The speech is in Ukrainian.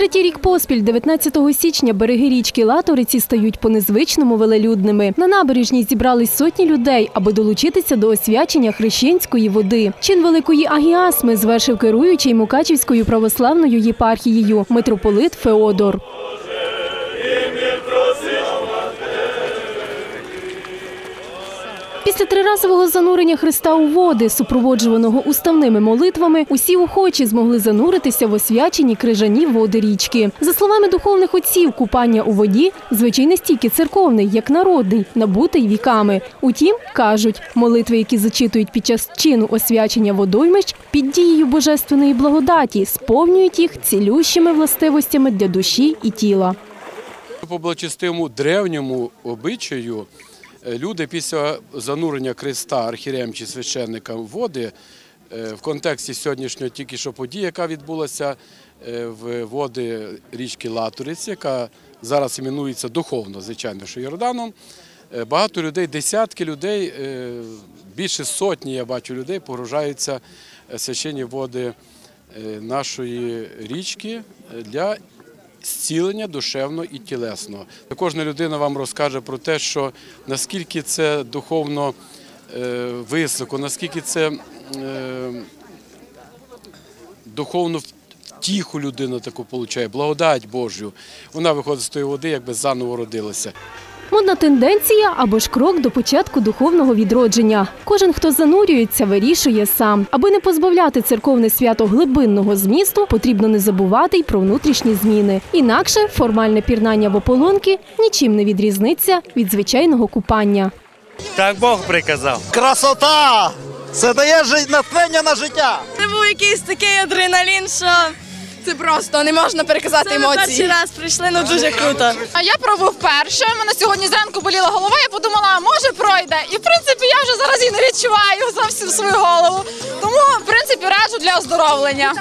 третій рік поспіль, 19 січня, береги річки Латориці стають по-незвичному велелюдними. На набережній зібрались сотні людей, аби долучитися до освячення хрещенської води. Чин великої агіасми звершив керуючий Мукачівською православною єпархією митрополит Феодор. Після триразового занурення Христа у води, супроводжуваного уставними молитвами, усі охочі змогли зануритися в освячені крижані води річки. За словами духовних отців, купання у воді звичай не стільки церковний, як народний, набутий віками. Утім, кажуть, молитви, які зачитують під час чину освячення водоймищ, під дією божественної благодаті, сповнюють їх цілющими властивостями для душі і тіла. По благочестивому древньому обичаю люди після занурення Христа архієреєм чи священникам в води е, в контексті сьогоднішньої тільки що події, яка відбулася е, в води річки Латуриці, яка зараз іменується духовно, звичайно, що Йорданом. е, Багато людей, десятки людей, е, більше сотні, я бачу людей, погружаються священні води е, нашої річки е, для зцілення душевно і тілесно. Кожна людина вам розкаже про те, що наскільки це духовно е, високо, наскільки це е, духовно втіху людина таку получає, благодать Божу. Вона виходить з тої води, якби заново родилася. Модна тенденція або ж крок до початку духовного відродження. Кожен, хто занурюється, вирішує сам. Аби не позбавляти церковне свято глибинного змісту, потрібно не забувати й про внутрішні зміни. Інакше формальне пірнання в ополонки нічим не відрізниться від звичайного купання. Так Бог приказав. Красота! Це дає натхнення на життя. Це був якийсь такий адреналін, що Це просто не можна переказати це ми перший емоції. раз прийшли, ну дуже круто. А я пробував вперше. Мене сьогодні зранку боліла голова. Я подумала, може пройде. І в принципі я вже зараз і не відчуваю зовсім свою голову. Тому в принципі раджу для оздоровлення.